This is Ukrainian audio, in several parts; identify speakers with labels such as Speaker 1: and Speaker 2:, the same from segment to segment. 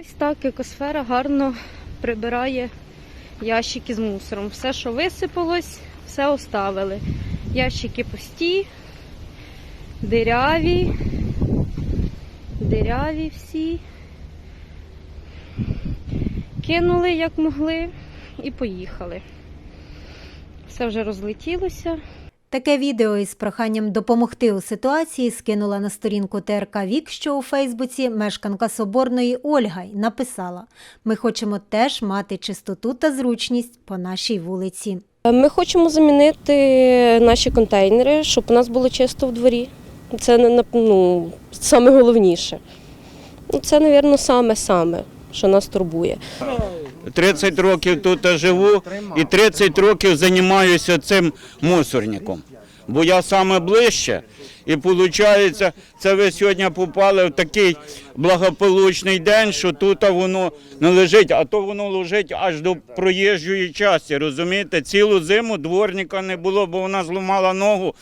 Speaker 1: Ось так екосфера гарно прибирає ящики з мусором. Все, що висипалось, все оставили. Ящики пусті, диряві, диряві всі. Кинули як могли і поїхали. Все вже розлетілося.
Speaker 2: Таке відео із проханням допомогти у ситуації скинула на сторінку ТРК Вік, що у Фейсбуці мешканка Соборної Ольга й написала: Ми хочемо теж мати чистоту та зручність по нашій вулиці.
Speaker 3: Ми хочемо замінити наші контейнери, щоб у нас було чисто в дворі. Це ну, саме. Ну, Це, мабуть, саме-саме, що нас турбує.
Speaker 4: 30 років тут живу і 30 років займаюся цим мусорником. Бо я саме ближче, і виходить, це ви сьогодні попали в такий благополучний день, що тут воно не лежить, а то воно лежить аж до проїжджої частини. Розумієте, цілу зиму дворника не було, бо вона зламала ногу.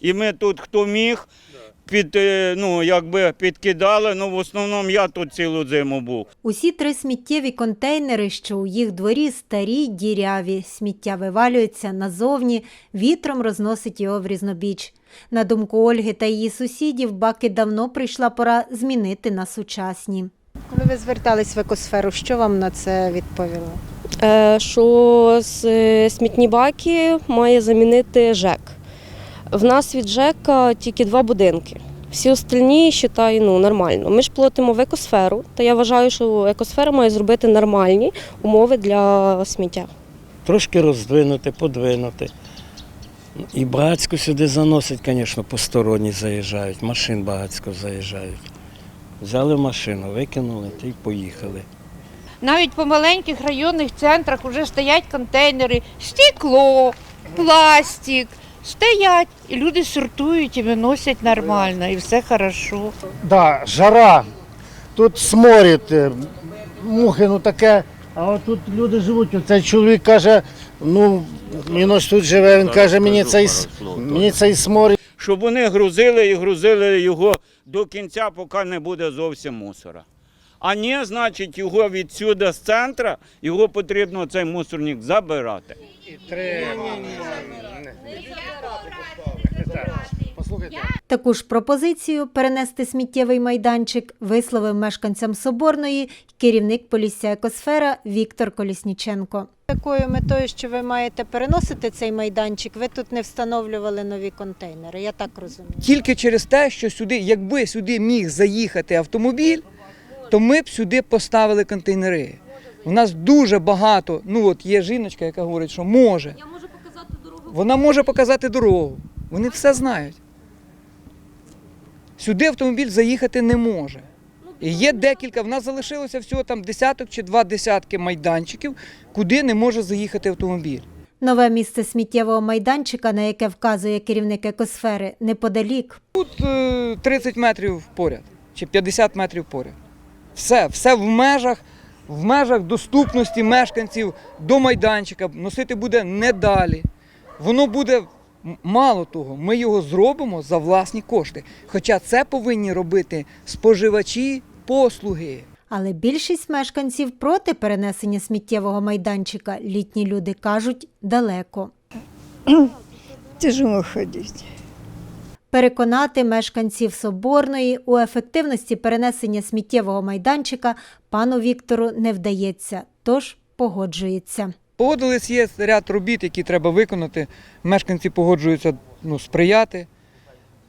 Speaker 4: І ми тут хто міг. Під, е, ну, якби підкидали, ну в основному я тут цілу зиму був.
Speaker 2: Усі три сміттєві контейнери, що у їх дворі старі, й діряві. Сміття вивалюється назовні, вітром розносить його в різнобіч. На думку Ольги та її сусідів, баки давно прийшла пора змінити на сучасні.
Speaker 5: Коли ви звертались в екосферу, що вам на це відповіло?
Speaker 3: Е, Що з е, смітні баки має замінити ЖЕК. В нас від ЖЕКа тільки два будинки. Всі остальні вважаю, ну, нормально. Ми ж платимо в екосферу, та я вважаю, що екосфера має зробити нормальні умови для сміття.
Speaker 6: трошки роздвинути, подвинути. І багацько сюди заносять, звісно, посторонні заїжджають, машин багацько заїжджають. Взяли машину, викинули та й поїхали.
Speaker 7: Навіть по маленьких районних центрах вже стоять контейнери, стекло, пластик. Стоять, і люди сортують і виносять нормально, і все хорошо.
Speaker 8: Да, жара. Тут сморід, е, мухи, ну таке. А от тут люди живуть. Цей чоловік каже, ну він ось тут живе, він каже, мені цей, мені цей сморід.
Speaker 4: щоб вони грузили і грузили його до кінця, поки не буде зовсім мусора. А ні, значить, його відсюди з центра, його потрібно цей мусорник забирати.
Speaker 8: Послухайте.
Speaker 2: Таку ж пропозицію перенести сміттєвий майданчик висловив мешканцям Соборної керівник Полісся Екосфера Віктор Колісніченко.
Speaker 5: Такою метою, що ви маєте переносити цей майданчик, ви тут не встановлювали нові контейнери, я так розумію.
Speaker 9: Тільки через те, що сюди, якби сюди міг заїхати автомобіль, то ми б сюди поставили контейнери. У нас дуже багато. Ну от є жіночка, яка говорить, що може. Я можу показати дорогу. Вона може показати дорогу. Вони все знають. Сюди автомобіль заїхати не може. І є декілька, в нас залишилося всього там десяток чи два десятки майданчиків, куди не може заїхати автомобіль.
Speaker 2: Нове місце сміттєвого майданчика, на яке вказує керівник екосфери, неподалік.
Speaker 9: Тут е, 30 метрів поряд чи 50 метрів поряд. Все, все в межах, в межах доступності мешканців до майданчика. Носити буде не далі. Воно буде мало того, ми його зробимо за власні кошти. Хоча це повинні робити споживачі послуги.
Speaker 2: Але більшість мешканців проти перенесення сміттєвого майданчика. Літні люди кажуть далеко.
Speaker 10: Тяжело ходить.
Speaker 2: Переконати мешканців Соборної у ефективності перенесення сміттєвого майданчика пану Віктору не вдається, тож погоджується.
Speaker 9: Погодились, є ряд робіт, які треба виконати. Мешканці погоджуються ну, сприяти.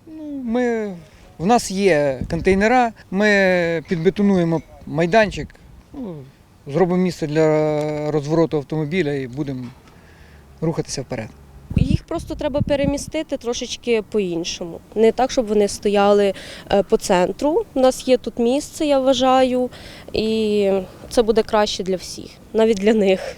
Speaker 9: Ну, ми, в нас є контейнера, ми підбетонуємо майданчик, ну, зробимо місце для розвороту автомобіля і будемо рухатися вперед.
Speaker 3: Їх просто треба перемістити трошечки по-іншому. Не так, щоб вони стояли е, по центру. У нас є тут місце, я вважаю, і це буде краще для всіх, навіть для них.